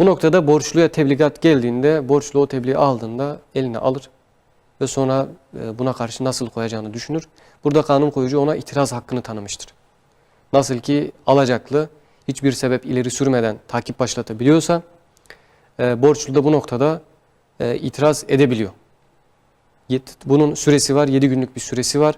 Bu noktada borçluya tebligat geldiğinde borçlu o tebliği aldığında eline alır ve sonra e, buna karşı nasıl koyacağını düşünür. Burada kanun koyucu ona itiraz hakkını tanımıştır. Nasıl ki alacaklı hiçbir sebep ileri sürmeden takip başlatabiliyorsa e, borçlu da bu noktada e, itiraz edebiliyor. Bunun süresi var, 7 günlük bir süresi var.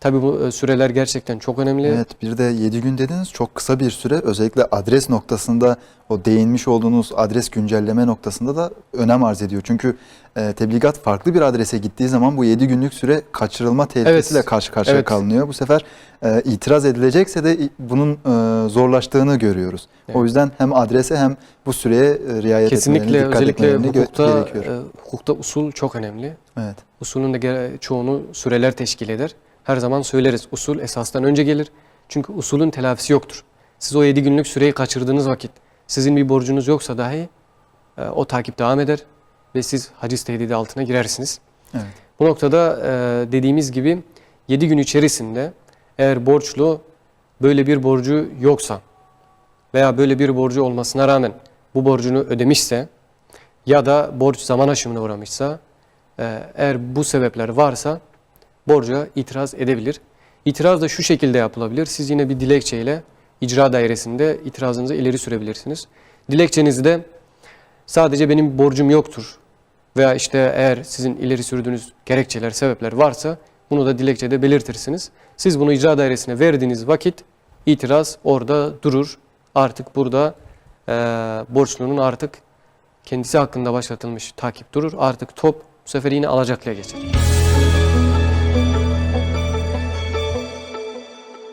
Tabi bu e, süreler gerçekten çok önemli. Evet bir de 7 gün dediniz çok kısa bir süre özellikle adres noktasında o değinmiş olduğunuz adres güncelleme noktasında da önem arz ediyor. Çünkü e, tebligat farklı bir adrese gittiği zaman bu 7 günlük süre kaçırılma tehlikesiyle Evet. karşı karşıya Evet. kalınıyor. Bu sefer e, itiraz edilecekse de bunun e, zorlaştığını görüyoruz. Evet. O yüzden hem adrese hem bu süreye e, riayet Kesinlikle etmelerini, dikkat özellikle hukukta, gerekiyor. e, hukukta usul çok önemli. Evet. Usulün de çoğunu süreler teşkil eder. Her zaman söyleriz usul esastan önce gelir. Çünkü usulün telafisi yoktur. Siz o 7 günlük süreyi kaçırdığınız vakit sizin bir borcunuz yoksa dahi e, o takip devam eder ve siz haciz tehdidi altına girersiniz. Evet. Bu noktada e, dediğimiz gibi 7 gün içerisinde eğer borçlu böyle bir borcu yoksa veya böyle bir borcu olmasına rağmen bu borcunu ödemişse ya da borç zaman aşımına uğramışsa e, eğer bu sebepler varsa borca itiraz edebilir. İtiraz da şu şekilde yapılabilir. Siz yine bir dilekçeyle icra dairesinde itirazınızı ileri sürebilirsiniz. Dilekçenizde sadece benim borcum yoktur veya işte eğer sizin ileri sürdüğünüz gerekçeler, sebepler varsa bunu da dilekçede belirtirsiniz. Siz bunu icra dairesine verdiğiniz vakit itiraz orada durur. Artık burada eee borçlunun artık kendisi hakkında başlatılmış takip durur. Artık top bu sefer yine alacaklıya geçer.